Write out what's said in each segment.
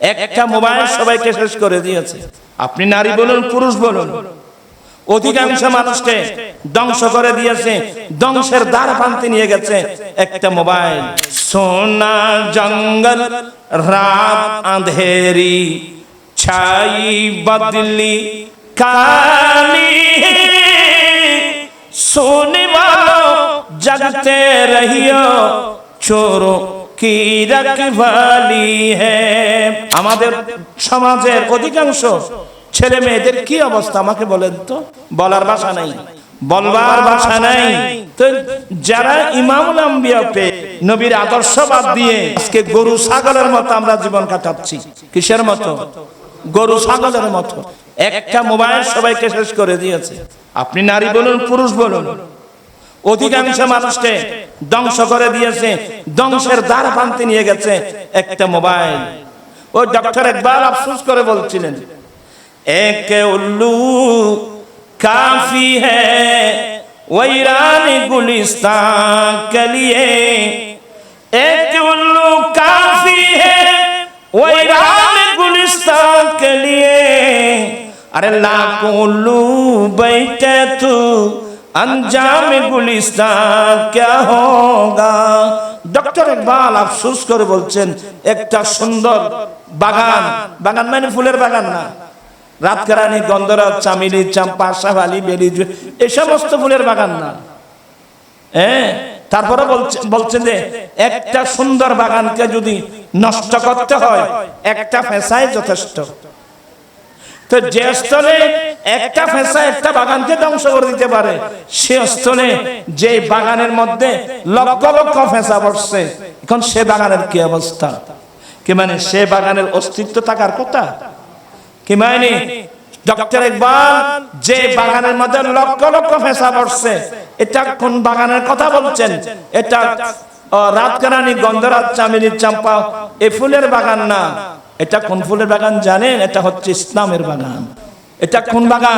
একটা মোবাইল সবাইকে শেষ করে দিয়েছে আপনি নারী বলুন পুরুষ বলুন অধিকাংশ মানুষকে ধ্বংস করে দিয়েছে ধ্বংসের দ্বার পান্তি নিয়ে গেছে একটা মোবাইল সোনা জঙ্গল রাত আঁধেরি ছাই বদলি কালি सोने वालों जगते रहियो चोरों কি হে? আমাদের সমাজের অধিকাংশ ছেলে মেয়েদের কি অবস্থা? আমাকে বলেন তো। বলার ভাষা নাই। বলবার ভাষা নাই। তো যারা ইমামুল আম্বিয়া নবীর আদর্শ বাদ দিয়ে আজকে গরু ছাগলের মতো আমরা জীবন কাটাচ্ছি। কিসের মতো? গরু ছাগলের মতো। একটা মোবাইল সবাইকে শেষ করে দিয়েছে। আপনি নারী বলুন, পুরুষ বলুন। অধিকাংশ মানুষকে ধ্বংস করে দিয়েছে ধ্বংসের দ্বার পান্তি নিয়ে গেছে একটা মোবাইল ওই ডক্টর একবার আফসোস করে বলছিলেন এক উল্লু কাফি হ্যায় वैरानी गुलिस्तान के लिए एक उल्लू काफी है वैरान गुलिस्तान के लिए अरे लाखों उल्लू बैठे तू अंजाम गुलिस्तान क्या होगा ডক্টর ইকবাল আফসোস করে বলছেন একটা সুন্দর বাগান বাগান মানে ফুলের বাগান না রাতকারানি গন্ধরাজ চামিলি চাম্পা শাহালি বেলি এই সমস্ত ফুলের বাগান না হ্যাঁ তারপরে বলছে- বলছেন যে একটা সুন্দর বাগানকে যদি নষ্ট করতে হয় একটা ফেসাই যথেষ্ট তো যে স্থলে একটা ফেসা, একটা বাগানকে ধ্বংস করে দিতে পারে, সে স্থলে যে বাগানের মধ্যে লক্ষ লক্ষ ফেসা বসছে, এখন সে বাগানের কি অবস্থা? কি মানে সে বাগানের অস্তিত্ব থাকার কথা? কি মানে? ডক্টর ইকবাল, যে বাগানের মধ্যে লক্ষ লক্ষ ফেসা পড়ছে এটা কোন বাগানের কথা বলছেন? এটা রাতকারানি গন্ধরাজ চামিনী চাম্পা, এ ফুলের বাগান না। এটা কোন ফুলের বাগান জানেন? এটা হচ্ছে ইসলামের বাগান। এটা কোন বাগান?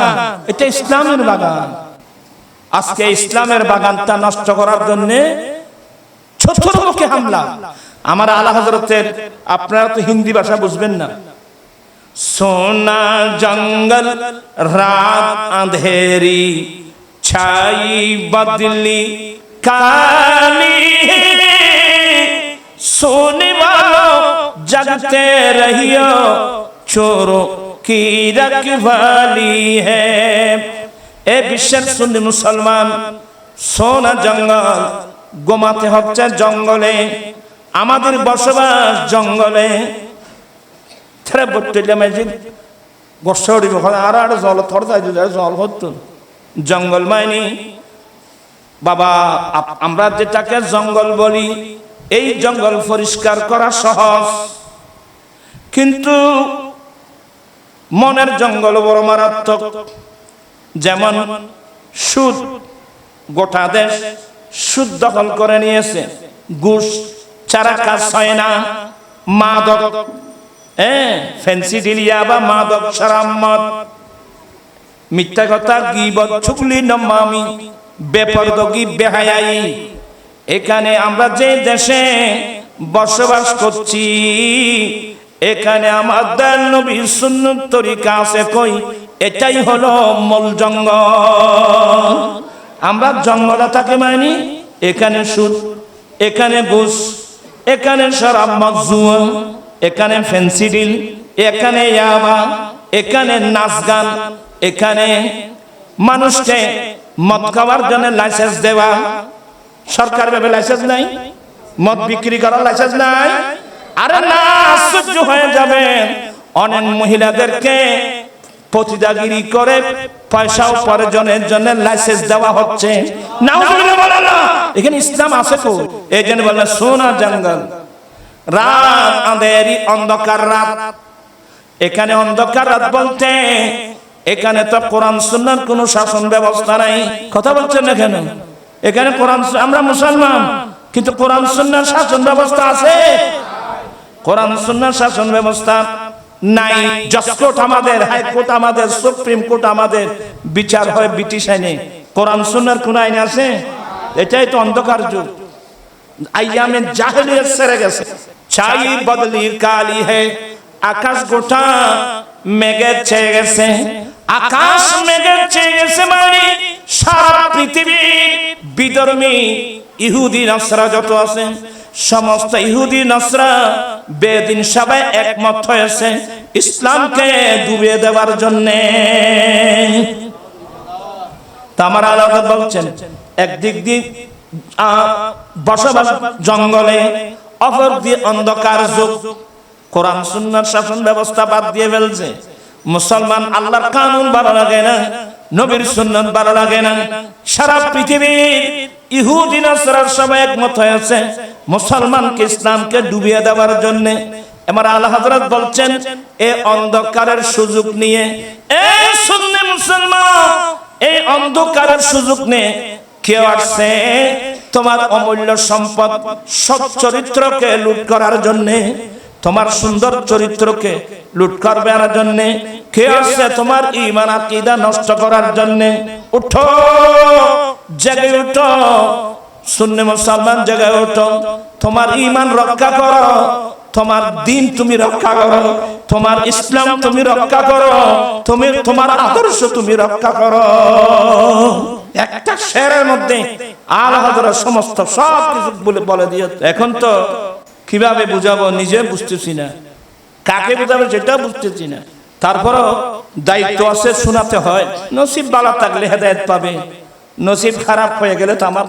এটা ইসলামের বাগান। আজকে ইসলামের বাগানটা নষ্ট করার জন্য হামলা। আমার আলা হজরতের আপনারা তো হিন্দি ভাষা বুঝবেন না। সোনা জঙ্গল, রাত আন্ধেরি ছাই বদলি, কালি। সোনে जगते रहियो चोरों की रखवाली है এ বিশ্বের সুন্নি মুসলমান সোনা জঙ্গল গোমাতে হচ্ছে জঙ্গলে আমাদের বসবাস জঙ্গলে ছেড়ে বট্টে মেজিন বর্ষা উঠিব আর আর জল থর যাই জল হতো জঙ্গল মাইনি বাবা আপ- আমরা যেটাকে জঙ্গল বলি এই জঙ্গল পরিষ্কার করা সহজ। কিন্তু মনের জঙ্গল বড় মারাত্মক। যেমন সুদ, গোটা দেশ সুদ দখল করে নিয়েছে। ঘুষ চারা কাজ হয় না। মাদক হ্যাঁ ফেন্সি ডিলিয়া বা মাদক সারাম্মত মিথ্যা কথা, গিবত চুগলি নমামি, বেপরদগি বেহায়াই এখানে আমরা যে দেশে বসবাস করছি, এখানে আমাদের নবীর সুন্নত তরিকা আছে কই? এটাই হলো মূল জঙ্গল। আমরা জঙ্গলে থাকি মানি এখানে সুদ, এখানে ঘুষ, এখানে শরাব মজুয়া এখানে ফেন্সিডিল এখানে ইয়াবা, এখানে নাচ গান, এখানে মানুষকে মদ খাওয়ার জন্য লাইসেন্স দেওয়া সরকার ভাবে লাইসেন্স নাই, মদ বিক্রি করার লাইসেন্স নাই। আরে না আশ্চর্য হয়ে যাবে। অনেক মহিলাদেরকে প্রতিদাগিরি করে পয়সা উপার্জনের জন্য লাইসেন্স দেওয়া হচ্ছে। এখানে ইসলাম আছে তো এই জন্য বললেন, সোনা জঙ্গল। রাত আঁধেরি অন্ধকার রাত। এখানে অন্ধকার রাত বলতে, এখানে তো কোরআন, সুন্নার কোন শাসন ব্যবস্থা নাই। কথা বলছেন না কেন? এখানে কোরআন আমরা মুসলমান, কিন্তু কোরআন সুন্নার শাসন ব্যবস্থা আছে। কোরআন সুন্নার শাসন ব্যবস্থা নাই। জসকোর্ট আমাদের হাইকোর্ট আমাদের, সুপ্রিম কোর্ট আমাদের, বিচার হয় ব্রিটিশ আইনে। কোরআন সুন্নার কোন আইন আছে? এটাই তো অন্ধকার যুগ। আইয়ামে জাহেলিয়ত সেরে গেছে। ছাই বদলির কালি হে, আকাশ গোটা মেঘে ছেয়ে গেছে। আকাশ মেঘে ছেয়ে গেছে মানে সারা পৃথিবী বিধর্মী ইহুদি নাসরা যত আছে সমস্ত ইহুদি নাসরা বেদিন সবাই একমত হয়েছে ইসলামকে ডুবিয়ে দেওয়ার জন্যে। তা আমার আলাদা বলছেন, একদিক দিয়ে বসবাস জঙ্গলে, অপর দিয়ে অন্ধকার যুগ। কোরআন সুন্নার শাসন ব্যবস্থা বাদ দিয়ে ফেলছে। মুসলমান আল্লাহর কানুন ভালো লাগে না। নবীর সুন্নাত ভালো লাগে না। সারা পৃথিবীর ইহুদি নাসরার সবাই একমত হয়েছে মুসলমানকে ইসলামকে ডুবিয়ে দেওয়ার জন্য। আমার আল্লাহ হযরত বলছেন, এ অন্ধকারের সুযোগ নিয়ে, এ সুন্নি মুসলমান এই অন্ধকারের সুযোগ নিয়ে কেউ আসছে তোমার অমূল্য সম্পদ সৎ চরিত্রকে লুট করার জন্য। তোমার সুন্দর চরিত্রকে লুট করবে আর জন্য, কে আসছে তোমার ইমান আকিদা নষ্ট করার জন্য? উঠো, জেগে উঠো শূন্য মুসলমান জেগে উঠো। তোমার ইমান রক্ষা করো, তোমার দিন তুমি রক্ষা করো, তোমার ইসলাম তুমি রক্ষা করো, তুমি, তোমার আদর্শ তুমি রক্ষা করো। একটা শেরের মধ্যে আলাদা সমস্ত সব কিছু বলে দিয়ে এখন তো কীভাবে বুঝাবো? নিজে বুঝতেছি না। কাকে বুঝাবো সেটা বুঝতেছি না। তারপরও দায়িত্ব আছে, শোনাতে হয়। নসিব বালা থাকলে হেদায়ত পাবে। নসিব খারাপ হয়ে গেলে তো আমার